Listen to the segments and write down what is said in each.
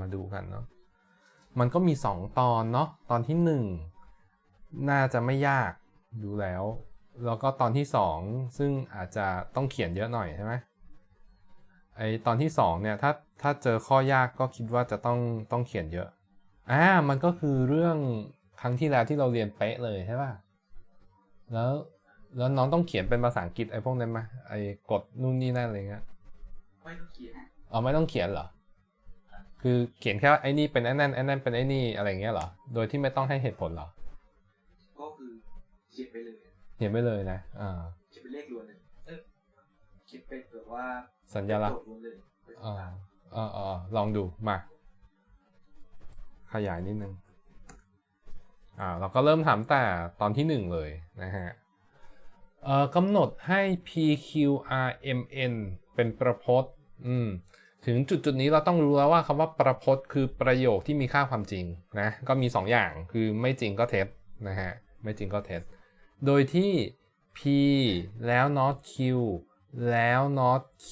มาดูกันเนาะมันก็มีสองตอนเนาะตอนที่หนึ่งน่าจะไม่ยากดูแล้ว แล้วก็ตอนที่สองซึ่งอาจจะต้องเขียนเยอะหน่อยใช่ไหมไอตอนที่สองเนี่ยถ้าถ้าเจอข้อยากก็คิดว่าจะต้องต้องเขียนเยอะอ่ามันก็คือเรื่องครั้งที่แล้วที่เราเรียนเป๊ะเลยใช่ป่ะแล้วแล้วน้องต้องเขียนเป็นภาษาอังกฤษไอ้พวกนั้นไหมไอ้กดนู่นนี่นั่นอะไรเงี้ยไม่ต้องเขียนอ๋อไม่ต้องเขียนเหรอ คือเขียนแค่ว่าไอ้นี่เป็นไอ้นั่นไอ้นั่นเป็นไอ้นี่อะไรเงี้ยเหรอ โดยที่ไม่ต้องให้เหตุผลเหรอ ก็คือเขียนไปเลย เขียนไปเลยนะ อ่า เขียนเป็นเลขล้วนเลยเออเขียนเป็นแบบว่า สัญลักษโจณ์ทย์ล้วนเลยอ่าอ่าอ่าลองดู มา ขยายนิดนึง อ่า เราก็เริ่มถามแต่ตอนที่หนึ่งเลยนะฮะเอ่อกำหนดให้ PQRMN เป็นประพจน์ อืม ถึงจุดจุดนี้เราต้องรู้แล้วว่าคำว่าประพจน์คือประโยคที่มีค่าความจริงนะก็มี 2 อย่างคือไม่จริงก็เท็จนะฮะไม่จริงก็เท็จ โดยที่ P แล้ว not Q แล้ว not Q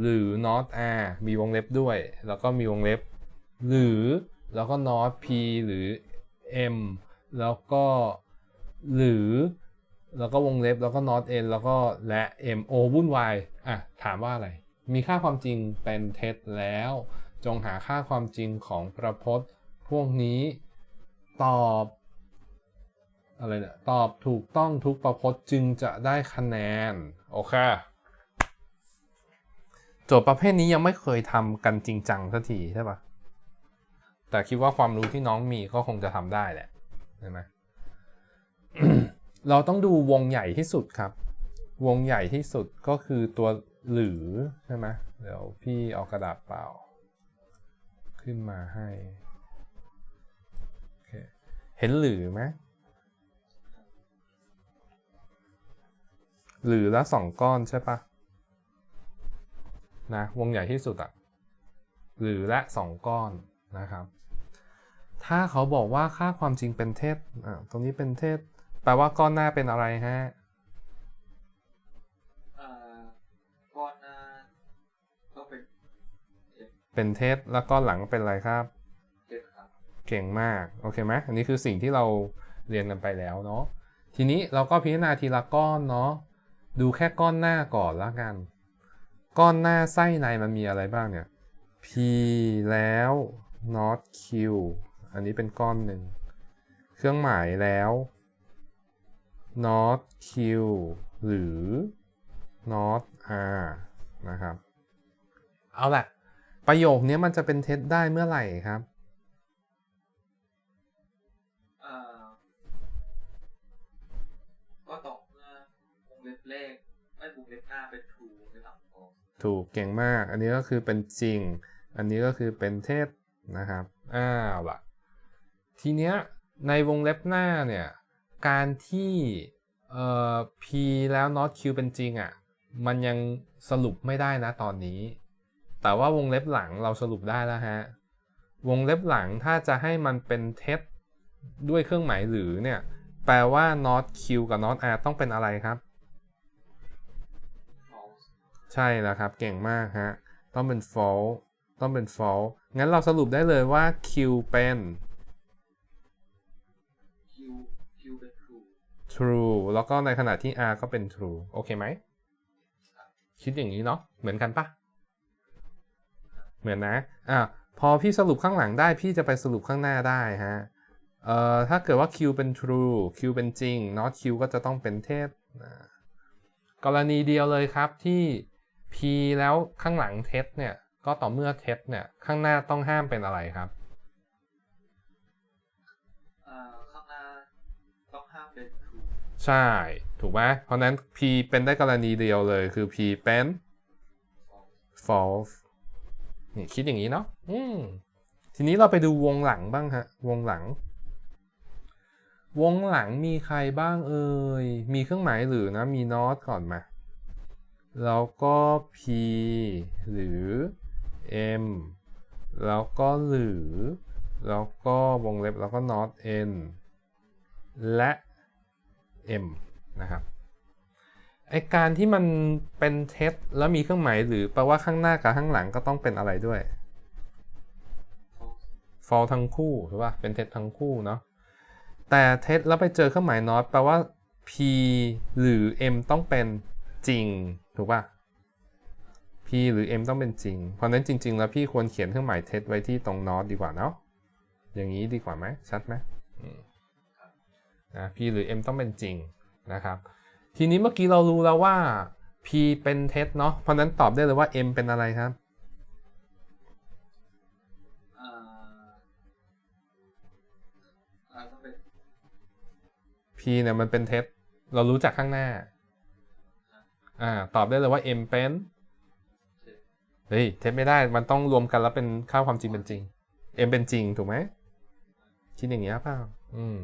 หรือ not R มีวงเล็บด้วย แล้วก็มีวงเล็บ หรือแล้วก็ not P หรือ M แล้วก็หรือแล้วก็วงเล็บแล้วก็ not n แล้วก็และ m o วุ่นวายอะถามว่าอะไร มีค่าความจริงเป็นเท็จแล้ว จงหาค่าความจริงของประพจน์ พวกนี้ตอบอะไรเนี่ยตอบถูกต้องทุกประพจน์จึงจะได้คะแนน โอเค โจทย์ประเภทนี้ยังไม่เคยทำกันจริงจังสักทีใช่ปะแต่คิดว่าความรู้ที่น้องมีก็คงจะทำได้แหละใช่ไหมเราต้องดูวงใหญ่ที่สุดครับ วงใหญ่ที่สุดก็คือตัว หรือใช่ไหมเดี๋ยวพี่เอากระดาษเปล่า ขึ้นมาให้เคเห็นหรือไหมหรือละสองก้อนใช่ปะนะวงใหญ่ที่สุดอะหรือละสองก้อนนะครับ ถ้าเขาบอกว่าค่าความจริงเป็นเท็จตรงนี้เป็นเท็จแปลว่าก้อนหน้าเป็นอะไรฮะ เป็นเท็จแล้วก้อนหลังเป็นอะไรครับเจ็ดครับ เก่งมากโอเคไหมอันนี้คือสิ่งที่เราเรียนกันไปแล้วเนาะทีนี้เราก็พิจารณาทีละก้อนเนาะดูแค่ก้อนหน้าก่อนละกัน ก้อนหน้าไส้ในมันมีอะไรบ้างเนี่ย P แล้ว not Q อันนี้เป็นก้อนหนึ่งเครื่องหมายแล้ว not Q หรือ not R นะครับ เอาละ ประโยคนี้มันจะเป็นเท็จได้เมื่อไหร่ครับอ่าก็ต่อเมื่อวงเล็บแรกไม่วงเล็บหน้าเป็น true ในหลังของถูกเก่งมาก อันนี้ก็คือเป็นจริง อันนี้ก็คือเป็นเท็จนะครับ อ้าวล่ะทีเนี้ยในวงเล็บหน้าเนี่ย การที่เอ่อ p แล้ว not q เป็นจริงอะ่ะ มันยังสรุปไม่ได้นะตอนนี้ แต่ว่าวงเล็บหลังเราสรุปได้แล้วฮะ วงเล็บหลังถ้าจะให้มันเป็นเท็จด้วยเครื่องหมายหรือเนี่ย แปลว่า not q กับ not r ต้องเป็นอะไรครับ false ใช่แล้วครับ เก่งมากฮะ ต้องเป็น false ต้องเป็น false งั้นเราสรุปได้เลยว่า q เป็น q q เป็น true true แล้วก็ในขณะที่ r ก็เป็น true โอเคไหม คิดอย่างนี้เนาะ เหมือนกันปะ เหมือนนะอะพอพี่สรุปข้างหลังได้พี่จะไปสรุปข้างหน้าได้ฮะเอ่อถ้าเกิดว่า q เป็น true q เป็นจริง not q ก็จะต้องเป็นเท็จอ่ากรณีเดียวเลยครับที่ p แล้วข้างหลังเท็จเนี่ย ก็ต่อเมื่อเท็จเนี่ย ข้างหน้าต้องห้ามเป็นอะไรครับอ่าข้างหน้าต้องห้ามเป็น true ใช่ ถูกไหมเพราะฉะนั้น p เป็นได้กรณีเดียวเลยคือ p เป็น false false นี่คิดอย่างนี้เนาะอืมทีนี้เราไปดูวงหลังบ้างฮะ วงหลัง วงหลังมีใครบ้างเอ่ย มีเครื่องหมายหรือนะ มี not ก่อนมา แล้วก็ p หรือ m แล้วก็หรือ แล้วก็วงเล็บแล้วก็ not n และ m นะครับ ไอการที่มันเป็นเท็จแล้วมีเครื่องหมายหรือแปลว่าข้างหน้ากับข้างหลังก็ต้องเป็นอะไรด้วย false ทั้งคู่ถูกป่ะเป็นเท็จทั้งคู่เนาะแต่เท็จแล้วไปเจอเครื่องหมาย not แปลว่า p หรือ m ต้องเป็นจริงถูกป่ะ p หรือ m ต้องเป็นจริง เพราะนั้นจริง ๆ แล้วพี่ควรเขียนเครื่องหมายเท็จไว้ที่ตรง not ดีกว่าเนาะอย่างนี้ดีกว่าไหมชัดไหมอืมนะ p หรือ m ต้องเป็นจริงนะครับ ทีนี้เมื่อกี้เรารู้แล้วว่า p เป็นเท็จเนาะเพราะฉะนั้นตอบได้เลยว่า m เป็นอะไรครับอ่าอ่าต้องเป็น p เนี่ยมันเป็นเท็จเรารู้จากข้างหน้า อ่า ตอบได้เลยว่า m เป็นเท็จเฮ้ยเท็จไม่ได้ มันต้องรวมกันแล้วเป็นค่าความจริงเป็นจริง m เป็นจริงถูกไหมคิดอย่างเงี้ยเปล่าอืม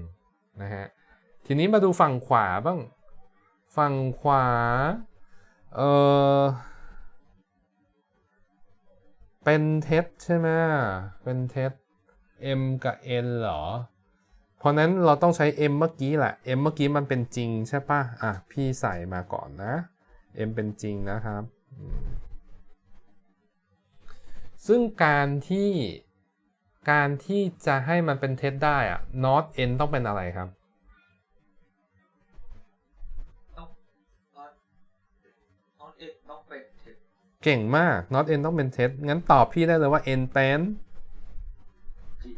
นะฮะทีนี้มาดูฝั่งขวาบ้าง ฝั่งขวา เออเป็นเท็จใช่ไหมเป็นเท็จ m กับ n เหรอ เพราะนั้นเราต้องใช้ m เมื่อกี้แหละ m เมื่อกี้มันเป็นจริงใช่ปะอะ พี่ใส่มาก่อนนะ m เป็นจริงนะครับ ซึ่งการที่การที่จะให้มันเป็นเท็จได้อะ not n ต้องเป็นอะไรครับ นอตเอ็กต้องเป็นเท็จเก่งมาก not n ต้องเป็นเท็จงั้นตอบพี่ได้เลยว่า n เป็นจริง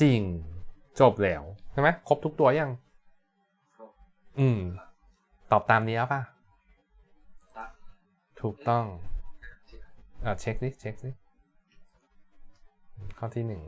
จริงจบแล้ว ใช่ไหมครบทุกตัวยังครบอืม ตอบตามนี้ป่ะตัดถูกต้องเท็จอะเช็คดิ เช็คดิ ข้อที่หนึ่ง